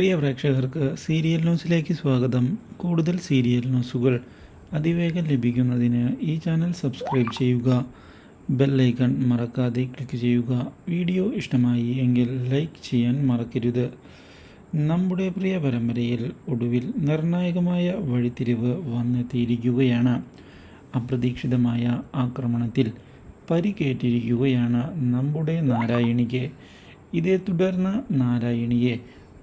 പ്രിയ പ്രേക്ഷകർക്ക് സീരിയൽ ന്യൂസിലേക്ക് സ്വാഗതം. കൂടുതൽ സീരിയൽ ന്യൂസുകൾ അതിവേഗം ലഭിക്കുന്നതിന് ഈ ചാനൽ സബ്സ്ക്രൈബ് ചെയ്യുക. ബെല്ലൈക്കൺ മറക്കാതെ ക്ലിക്ക് ചെയ്യുക. വീഡിയോ ഇഷ്ടമായി എങ്കിൽ ലൈക്ക് ചെയ്യാൻ മറക്കരുത്. നമ്മുടെ പ്രിയ പരമ്പരയിൽ ഒടുവിൽ നിർണായകമായ വഴിത്തിരിവ് വന്നെത്തിയിരിക്കുകയാണ്. അപ്രതീക്ഷിതമായ ആക്രമണത്തിൽ പരിക്കേറ്റിരിക്കുകയാണ് നമ്മുടെ നാരായണിക്ക്. ഇതേ തുടർന്ന് നാരായണിയെ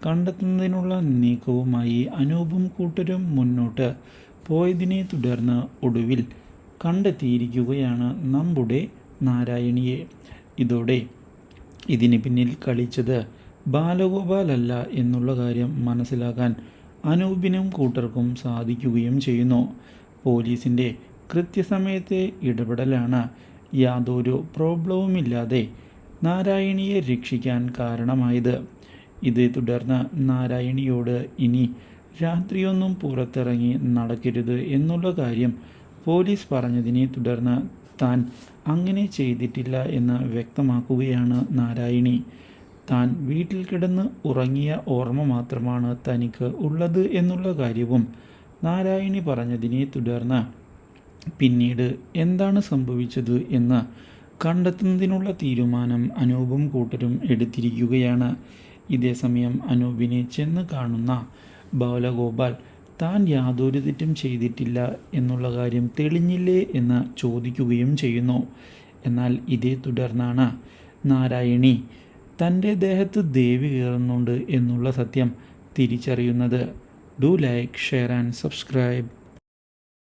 കണ്ടെത്തുന്നതിനുള്ള നീക്കവുമായി അനൂപും കൂട്ടരും മുന്നോട്ട് പോയതിനെ തുടർന്ന് ഒടുവിൽ കണ്ടെത്തിയിരിക്കുകയാണ് നമ്മുടെ നാരായണിയെ. ഇതോടെ ഇതിന് പിന്നിൽ കളിച്ചത് ബാലഗോപാലല്ല എന്നുള്ള കാര്യം മനസ്സിലാക്കാൻ അനൂപിനും കൂട്ടർക്കും സാധിക്കുകയും ചെയ്യുന്നു. പോലീസിന്റെ കൃത്യസമയത്തെ ഇടപെടലാണ് യാതൊരു പ്രോബ്ലവുമില്ലാതെ നാരായണിയെ രക്ഷിക്കാൻ കാരണമായത്. ഇതേ തുടർന്ന് നാരായണിയോട് ഇനി രാത്രിയൊന്നും പുറത്തിറങ്ങി നടക്കരുത് എന്നുള്ള കാര്യം പോലീസ് പറഞ്ഞതിനെ തുടർന്ന് താൻ അങ്ങനെ ചെയ്തിട്ടില്ല എന്ന് വ്യക്തമാക്കുകയാണ് നാരായണി. താൻ വീട്ടിൽ കിടന്ന് ഉറങ്ങിയ ഓർമ്മ മാത്രമാണ് തനിക്ക് ഉള്ളത് എന്നുള്ള കാര്യവും നാരായണി പറഞ്ഞതിനെ തുടർന്ന് പിന്നീട് എന്താണ് സംഭവിച്ചത് എന്ന് കണ്ടെത്തുന്നതിനുള്ള തീരുമാനം അനൂപും കൂട്ടരും എടുത്തിരിക്കുകയാണ്. ഇതേസമയം അനൂപിനെ ചെന്ന് കാണുന്ന ബാലഗോപാൽ താൻ യാതൊരു തെറ്റും ചെയ്തിട്ടില്ല എന്നുള്ള കാര്യം തെളിഞ്ഞില്ലേ എന്ന് ചോദിക്കുകയും ചെയ്യുന്നു. എന്നാൽ ഇതേ തുടർന്നാണ് നാരായണി തന്റെ ദേഹത്ത് ദേവി കയറുന്നുണ്ട് എന്നുള്ള സത്യം തിരിച്ചറിയുന്നത്. Do like share and subscribe.